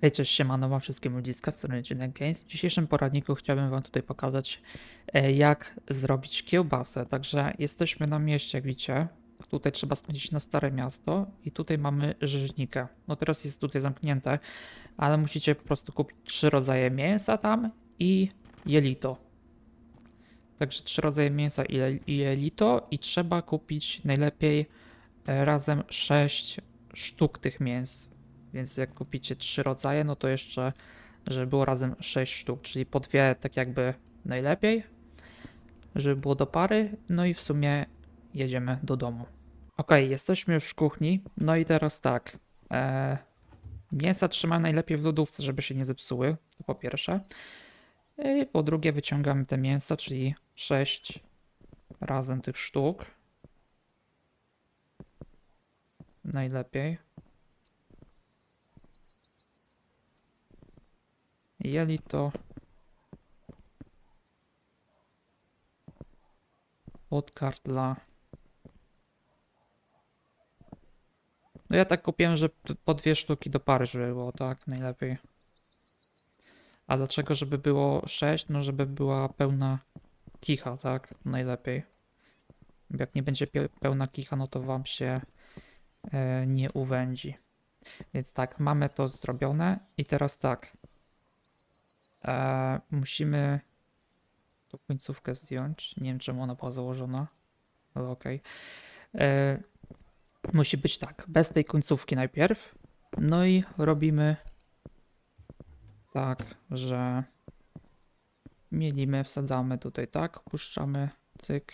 Hej, cześć, siemano wam wszystkim ludziska, z strony Cinek Games. W dzisiejszym poradniku chciałbym wam tutaj pokazać, e, jak zrobić kiełbasę. Także jesteśmy na mieście, jak widzicie. Tutaj trzeba skręcić na Stare Miasto i tutaj mamy rzeźnikę. No teraz jest tutaj zamknięte, ale musicie po prostu kupić trzy rodzaje mięsa tam i jelito. Także trzy rodzaje mięsa i jelito i trzeba kupić najlepiej e, razem sześć sztuk tych mięs. Więc jak kupicie trzy rodzaje, no to jeszcze, żeby było razem 6 sztuk, czyli po dwie tak jakby najlepiej, żeby było do pary, no i w sumie jedziemy do domu. Ok, jesteśmy już w kuchni, no i teraz tak. E, mięsa trzymam najlepiej w lodówce, żeby się nie zepsuły, to po pierwsze. I po drugie wyciągamy te mięsa, czyli 6 razem tych sztuk. Najlepiej. Jelito. Podkartla. No ja tak kupiłem, że po dwie sztuki do pary, żeby było tak najlepiej. A dlaczego, żeby było sześć? No żeby była pełna kicha, tak? Najlepiej. Jak nie będzie pełna kicha, no to wam się e, nie uwędzi. Więc tak, mamy to zrobione i teraz tak. E, musimy tą końcówkę zdjąć. Nie wiem, czemu ona była założona, ale okej. E, Musi być tak, bez tej końcówki najpierw. No i robimy tak, że mielimy, wsadzamy tutaj tak, puszczamy, cyk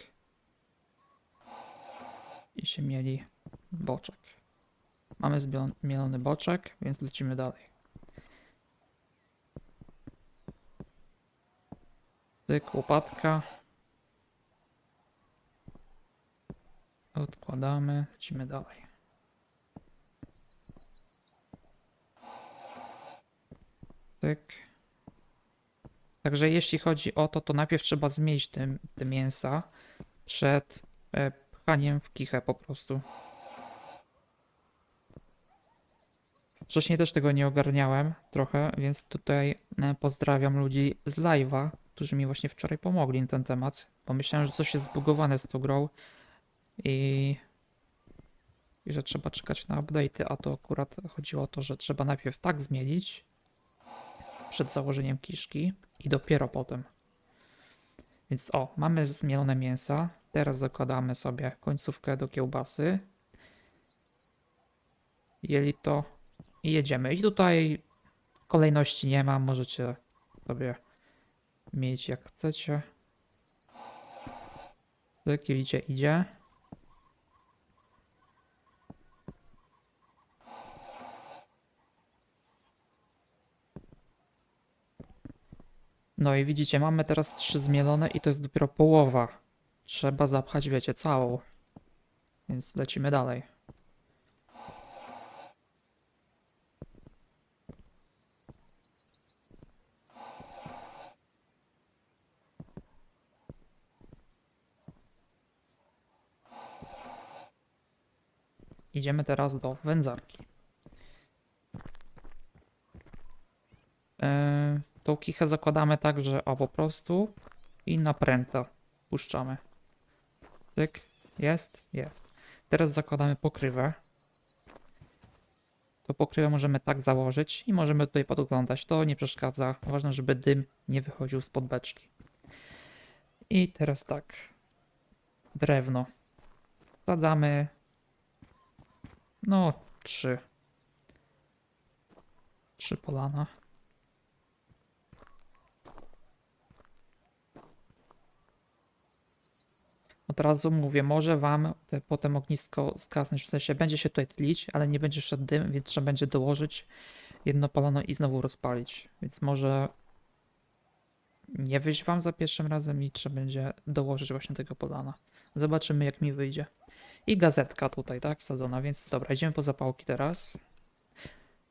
i się mieli boczek. Mamy zmielon- zmielony boczek, więc lecimy dalej. Cyk, łopatka. Odkładamy, lecimy dalej. Cyk. Także jeśli chodzi o to, to najpierw trzeba zmieść te, te mięsa przed e, pchaniem w kichę po prostu. Wcześniej też tego nie ogarniałem trochę, więc tutaj e, pozdrawiam ludzi z live'a, którzy mi właśnie wczoraj pomogli na ten temat, bo myślałem, że coś jest zbugowane z tą grą i, i że trzeba czekać na update'y, a to akurat chodziło o to, że trzeba najpierw tak zmielić przed założeniem kiszki i dopiero potem. Więc o, mamy zmielone mięsa, teraz zakładamy sobie końcówkę do kiełbasy, jelito i jedziemy. I tutaj kolejności nie ma, możecie sobie mieć jak chcecie. Widzicie, idzie. No i widzicie, mamy teraz trzy zmielone i to jest dopiero połowa. Trzeba zapchać, wiecie, całą. Więc lecimy dalej. Idziemy teraz do wędzarki. Eee, tą kichę zakładamy tak, że o po prostu i na pręta puszczamy. Tyk, jest, jest. Teraz zakładamy pokrywę. To pokrywę możemy tak założyć i możemy tutaj podglądać. To nie przeszkadza. Ważne, żeby dym nie wychodził spod beczki. I teraz tak. Drewno. Wsadzamy. No, trzy. Trzy polana. Od razu mówię, może wam te, potem ognisko zgasnąć, w sensie będzie się tutaj tlić, ale nie będzie szedł dym, więc trzeba będzie dołożyć jedno polano i znowu rozpalić. Więc może nie wyjść wam za pierwszym razem i trzeba będzie dołożyć właśnie tego polana. Zobaczymy jak mi wyjdzie. I gazetka tutaj, tak, wsadzona, więc dobra, idziemy po zapałki teraz.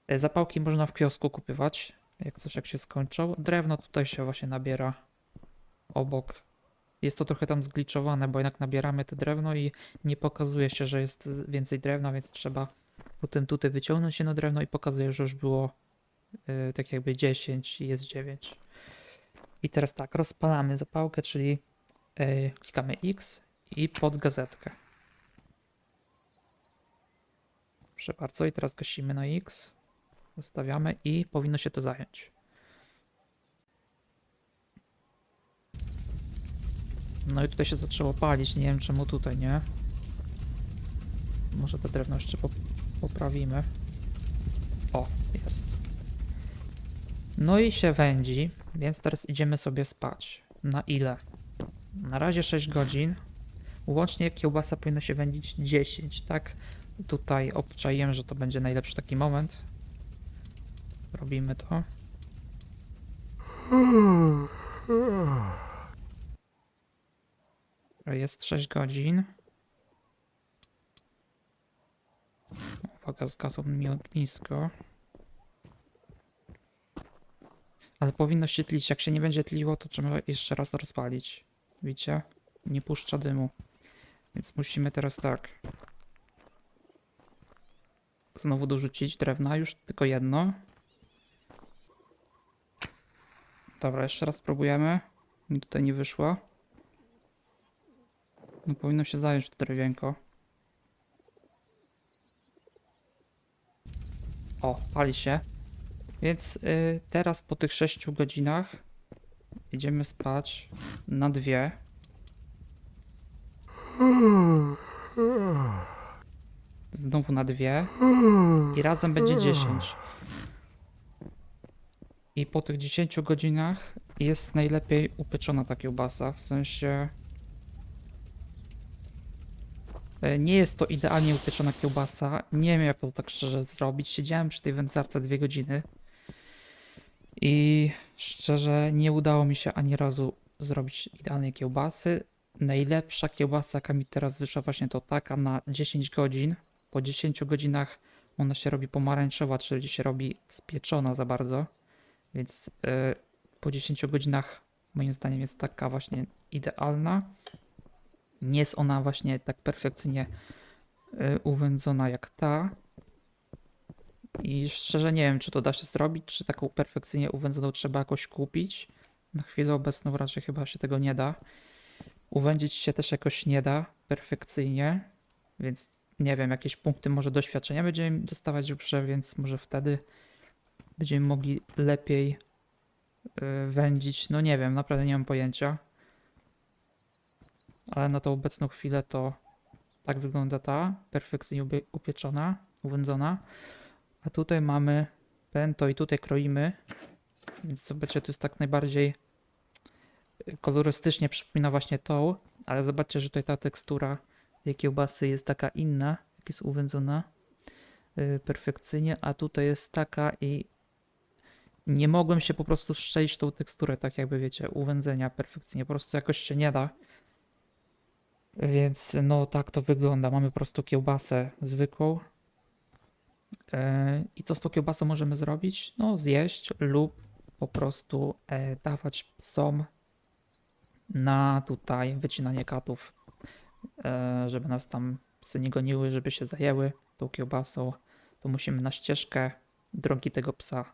E, Zapałki można w kiosku kupywać, jak coś jak się skończą. Drewno tutaj się właśnie nabiera obok jest to trochę tam zgliczowane, bo jednak nabieramy te drewno i nie pokazuje się, że jest więcej drewna, więc trzeba potem tutaj wyciągnąć jedno drewno i pokazuje, że już było y, tak jakby 10 i jest 9. I teraz tak, rozpalamy zapałkę, czyli y, klikamy X i pod gazetkę. Proszę bardzo, i teraz gasimy na X, ustawiamy i powinno się to zająć. No i tutaj się zaczęło palić, nie wiem czemu tutaj, nie? Może to drewno jeszcze pop- poprawimy. O, jest. No i się wędzi, więc teraz idziemy sobie spać. Na ile? Na razie 6 godzin. Łącznie kiełbasa powinna się wędzić 10, tak? Tutaj obczaiłem, że to będzie najlepszy taki moment. Zrobimy to. Jest 6 godzin. Uwaga, zgasło mi ognisko. Ale powinno się tlić. Jak się nie będzie tliło, to trzeba jeszcze raz rozpalić. Widzicie? Nie puszcza dymu. Więc musimy teraz tak. Znowu dorzucić drewna. Już tylko jedno. Dobra, jeszcze raz spróbujemy. Mi tutaj nie wyszło. No powinno się zająć to drewienko. O, pali się. Więc y, teraz po tych 6 godzinach idziemy spać na dwie. Znowu na dwie. I razem będzie 10. I po tych 10 godzinach jest najlepiej upieczona ta kiełbasa. W sensie. e, Nie jest to idealnie upieczona kiełbasa. Nie wiem, jak to tak szczerze zrobić. Siedziałem przy tej wędzarce dwie godziny. I szczerze nie udało mi się ani razu zrobić idealnej kiełbasy. Najlepsza kiełbasa, jaka mi teraz wyszła, właśnie to taka na 10 godzin. Po 10 godzinach ona się robi pomarańczowa, czyli się robi spieczona za bardzo. Więc e, po 10 godzinach moim zdaniem jest taka właśnie idealna. Nie jest ona właśnie tak perfekcyjnie e, uwędzona jak ta. I szczerze nie wiem, czy to da się zrobić, czy taką perfekcyjnie uwędzoną trzeba jakoś kupić. Na chwilę obecną raczej chyba się tego nie da. Uwędzić się też jakoś nie da perfekcyjnie, więc nie wiem, jakieś punkty może doświadczenia będziemy dostawać w grze, więc może wtedy będziemy mogli lepiej yy, wędzić. No nie wiem, naprawdę nie mam pojęcia. Ale na tą obecną chwilę to tak wygląda ta, perfekcyjnie upieczona, uwędzona. A tutaj mamy pęto i tutaj kroimy. Więc zobaczcie, tu jest tak najbardziej y, kolorystycznie przypomina właśnie tą, ale zobaczcie, że tutaj ta tekstura tej kiełbasy jest taka inna, jak jest uwędzona yy, perfekcyjnie, a tutaj jest taka i nie mogłem się po prostu wszczęść tą teksturę, tak jakby wiecie, uwędzenia perfekcyjnie, po prostu jakoś się nie da. Więc no tak to wygląda. Mamy po prostu kiełbasę zwykłą, E, I co z tą kiełbasą możemy zrobić? No, zjeść lub po prostu e, dawać psom na tutaj wycinanie katów, żeby nas tam psy nie goniły, żeby się zajęły tą kiełbasą. To musimy na ścieżkę drogi tego psa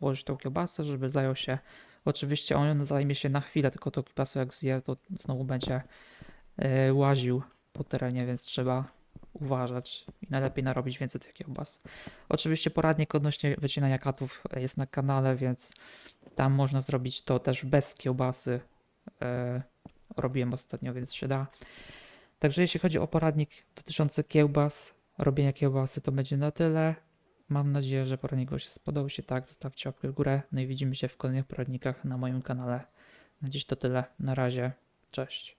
włożyć tą kiełbasę, żeby zajął się. Oczywiście on zajmie się na chwilę, tylko tą kiełbasę jak zje, to znowu będzie e, łaził po terenie, więc trzeba uważać i najlepiej narobić więcej tych kiełbas. Oczywiście poradnik odnośnie wycinania katów jest na kanale, więc tam można zrobić to też bez kiełbasy. E, robiłem ostatnio, więc się da. Także jeśli chodzi o poradnik dotyczący kiełbas, robienia kiełbasy, to będzie na tyle. Mam nadzieję, że poradnik się spodobał. Jeśli tak, zostawcie łapkę w górę. No i widzimy się w kolejnych poradnikach na moim kanale. Na dziś to tyle. Na razie. Cześć.